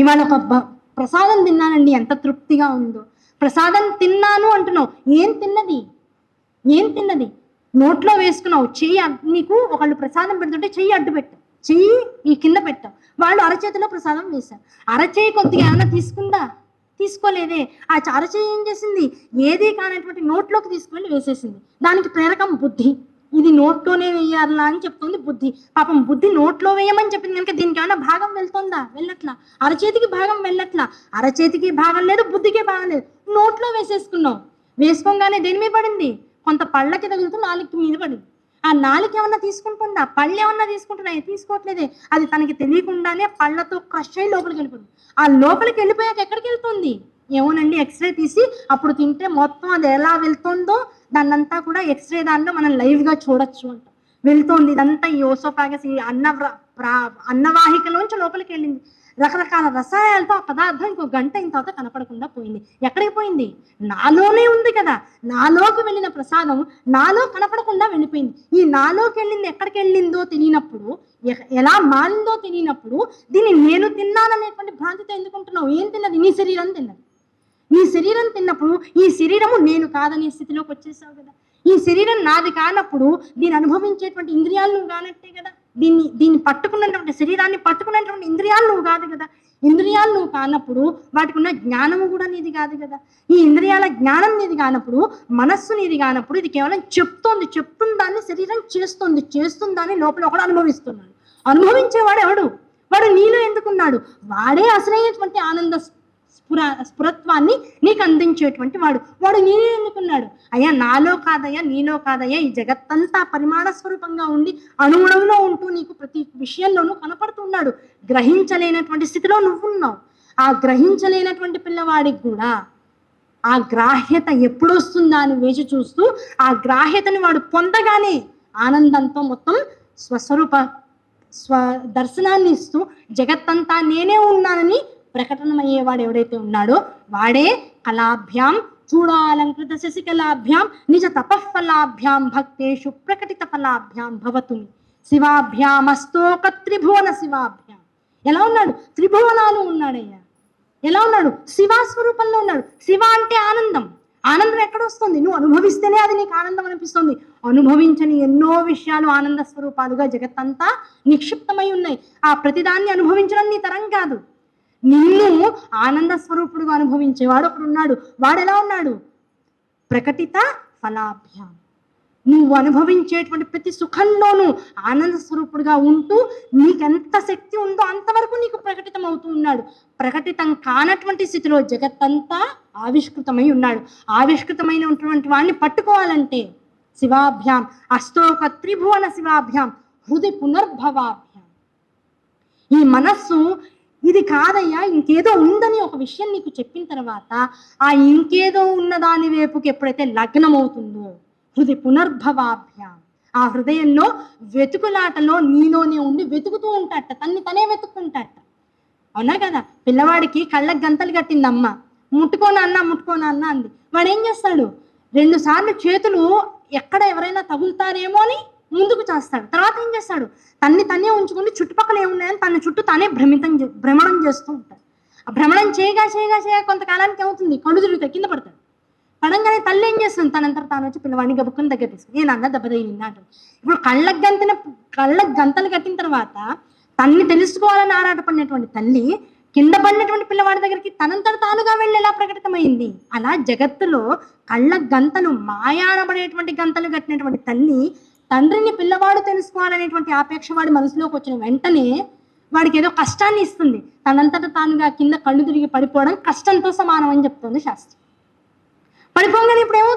ఇవాళ ఒక బ- ప్రసాదం తిన్నానండి ఎంత తృప్తిగా ఉందో. ప్రసాదం తిన్నాను అంటున్నావు. ఏం తిన్నది? ఏం తిన్నది? నోట్లో వేసుకున్నావు. చెయ్యి అడ్- నీకు ఒకళ్ళు ప్రసాదం పెడుతుంటే చెయ్యి అడ్డు పెట్టు. చెయ్యి ఈ కింద పెట్టావు వాళ్ళు అరచేతిలో ప్రసాదం వేశారు. అరచేయి కొద్దిగా ఏమైనా తీసుకుందా? తీసుకోలేదే. ఆ అరచేయి ఏం చేసింది? ఏది కానటువంటి నోట్లోకి తీసుకువెళ్ళి వేసేసింది. దానికి ప్రేరకం బుద్ధి. ఇది నోట్లోనే వేయాలా అని చెప్తుంది బుద్ధి. పాపం బుద్ధి నోట్లో వేయమని చెప్పింది కనుక దీనికి ఏమైనా భాగం వెళ్తుందా? వెళ్ళట్లా. అరచేతికి భాగం వెళ్ళట్లా. అరచేతికి భాగం లేదు బుద్ధికే భాగం లేదు. నోట్లో వేసేసుకున్నావు వేసుకోగానే దేని మీద పడింది? కొంత పళ్ళకి తగులుతూ నాలుగు మీద పడింది. ఆ నాలుగు ఏమన్నా తీసుకుంటుందా? పళ్ళు ఏమన్నా తీసుకుంటున్నాయి? తీసుకోవట్లేదే. అది తనకి తెలియకుండానే పళ్ళతో క్రష్ అయ్యి లోపలికి వెళ్ళిపోతుంది ఆ లోపలికి వెళ్ళిపోయాక ఎక్కడికి వెళ్తుంది? ఏమోనండి ఎక్స్రే తీసి అప్పుడు తింటే మొత్తం అది ఎలా వెళ్తుందో దాన్నంతా కూడా ఎక్స్రే దానిలో మనం లైవ్గా చూడొచ్చు అంట. వెళ్తోంది ఇదంతా ఈ ఓసోఫాగస్ ఈ అన్న అన్నవాహికలోంచి లోపలికి వెళ్ళింది. రకరకాల రసాయనాలతో ఆ పదార్థం ఇంకో గంట అయిన తర్వాత కనపడకుండా పోయింది. ఎక్కడికి పోయింది? నాలోనే ఉంది కదా. నాలోకి వెళ్ళిన ప్రసాదం నాలో కనపడకుండా వెళ్ళిపోయింది. ఈ నాలోకి వెళ్ళింది ఎక్కడికి వెళ్ళిందో తెలియనప్పుడు ఎలా మారిందో తెలియనప్పుడు దీన్ని నేను తిన్నాననేటువంటి భ్రాంతితో ఎందుకుంటున్నావు? ఏం తిన్నది? నీ శరీరం తిన్నది. నీ శరీరం తిన్నప్పుడు ఈ శరీరము నేను కాదనే స్థితిలోకి వచ్చేసావు కదా. ఈ శరీరం నాది కానప్పుడు దీన్ని అనుభవించేటువంటి ఇంద్రియాలు నువ్వు కానట్టే కదా. దీన్ని దీన్ని పట్టుకున్నటువంటి శరీరాన్ని పట్టుకున్నటువంటి ఇంద్రియాలు నువ్వు కాదు కదా. ఇంద్రియాలు నువ్వు కానప్పుడు వాటికి ఉన్న జ్ఞానము కూడా నీది కాదు కదా. ఈ ఇంద్రియాల జ్ఞానం నీది కానప్పుడు మనస్సు నీది కానప్పుడు ఇది కేవలం చెప్తోంది చెప్తుందాన్ని శరీరం చేస్తుంది చేస్తుందాన్ని లోపల ఒకడు అనుభవిస్తున్నాడు. అనుభవించేవాడు ఎవడు? వాడు నీలో ఎందుకున్నాడు? వాడే అసలైనటువంటి ఆనంద స్ఫుర స్ఫురత్వాన్ని నీకు అందించేటువంటి వాడు. వాడు నేనే ఎందుకున్నాడు అయ్యా నాలో కాదయ్యా నీలో కాదయ్యా ఈ జగత్తంతా పరిమాణ స్వరూపంగా ఉండి అణువుణువులో ఉంటూ నీకు ప్రతి విషయంలోనూ కనపడుతున్నాడు. గ్రహించలేనటువంటి స్థితిలో నువ్వున్నావు. ఆ గ్రహించలేనటువంటి పిల్లవాడికి కూడా ఆ గ్రాహ్యత ఎప్పుడొస్తుందా అని వేచి చూస్తూ ఆ గ్రాహ్యతని వాడు పొందగానే ఆనందంతో మొత్తం స్వస్వరూప స్వ దర్శనాన్ని ఇస్తూ జగత్తంతా నేనే ఉన్నానని ప్రకటనమయ్యేవాడు ఎవడైతే ఉన్నాడో వాడే కళాభ్యాం చూడాలంకృత శశికళాభ్యాం నిజ తపఃఫలాభ్యాం భక్తేషు ప్రకటిత ఫలాభ్యాం భవతు. శివాభ్యామస్తోక త్రిభువన శివాభ్యాం. ఎలా ఉన్నాడు? త్రిభువనాలు ఉన్నాడయ్యా. ఎలా ఉన్నాడు? శివ స్వరూపంలో ఉన్నాడు. శివ అంటే ఆనందం. ఆనందం ఎక్కడ వస్తుంది నువ్వు అనుభవిస్తేనే అది నీకు ఆనందం అనిపిస్తుంది. అనుభవించని ఎన్నో విషయాలు ఆనంద స్వరూపాలుగా జగత్తంతా నిక్షిప్తమై ఉన్నాయి. ఆ ప్రతిదాన్ని అనుభవించడం నీ తరం కాదు. నిన్ను ఆనంద స్వరూపుడుగా అనుభవించేవాడు ఒకడు ఉన్నాడు. వాడు ఎలా ఉన్నాడు? ప్రకటిత ఫలాభ్యాం. నువ్వు అనుభవించేటువంటి ప్రతి సుఖంలోనూ ఆనంద స్వరూపుడుగా ఉంటూ నీకెంత శక్తి ఉందో అంతవరకు నీకు ప్రకటితం అవుతూ ఉన్నాడు. ప్రకటితం కానటువంటి స్థితిలో జగత్తంతా ఆవిష్కృతమై ఉన్నాడు. ఆవిష్కృతమైనటువంటి వాడిని పట్టుకోవాలంటే శివాభ్యాం అష్టోక త్రిభువన శివాభ్యాం హృది పునర్భవాభ్యాం. ఈ మనస్సు కాదయ్యా ఇంకేదో ఉందని ఒక విషయం నీకు చెప్పిన తర్వాత ఆ ఇంకేదో ఉన్న దాని వైపుకి ఎప్పుడైతే లగ్నం అవుతుందో హృది పునర్భవాభ్యాం ఆ హృదయంలో వెతుకులాటలో నీలోనే ఉండి వెతుకుతూ ఉంటాట తన్ని తనే వెతుక్కుంటాట అవునా కదా? పిల్లవాడికి కళ్ళకు గంతలు కట్టిందమ్మ. ముట్టుకోనా అన్న ముట్టుకోనా అన్న అంది. వాడు ఏం చేస్తాడు? రెండు సార్లు చేతులు ఎక్కడ ఎవరైనా తగులుతారేమో అని ముందుకు చేస్తాడు. తర్వాత ఏం చేస్తాడు? తన్ని తనే ఉంచుకొని చుట్టుపక్కల ఏమున్నాయని తన చుట్టూ తానే భ్రమితం చే- భ్రమణం చేస్తూ ఉంటాడు. ఆ భ్రమణం చేయగా చేయగా చేయగా కొంతకాలానికి ఏమవుతుంది? కళ్ళు తిరుగుతాయి కింద పడతాడు. పడంగానే తల్లి ఏం చేస్తుంది? తనంతట తాను వచ్చి పిల్లవాడిని గబుక్కుని దగ్గర తీసుకుని నేను అన్న దెబ్బ తగిలిందా అంటుంది. ఇప్పుడు కళ్ళకు గంతిన కళ్ళకు గంతలు కట్టిన తర్వాత తన్ని తెలుసుకోవాలని ఆరాటపడినటువంటి తల్లి కింద పడినటువంటి పిల్లవాడి దగ్గరికి తనంతట తానుగా వెళ్ళి ఎలా ప్రకటితమైంది? అలా జగత్తులో కళ్ళ గంతలు మాయానబడేటువంటి గంతలు కట్టినటువంటి తల్లి తండ్రిని పిల్లవాడు తెలుసుకోవాలనేటువంటి ఆపేక్ష వాడి మనసులోకి వచ్చిన వెంటనే వాడికి ఏదో కష్టాన్ని ఇస్తుంది. తనంతట తానుగా కింద కళ్ళు తిరిగి పడిపోవడం కష్టంతో సమానం అని చెప్తుంది శాస్త్రం. పడిపోగానే ఇప్పుడు ఏమో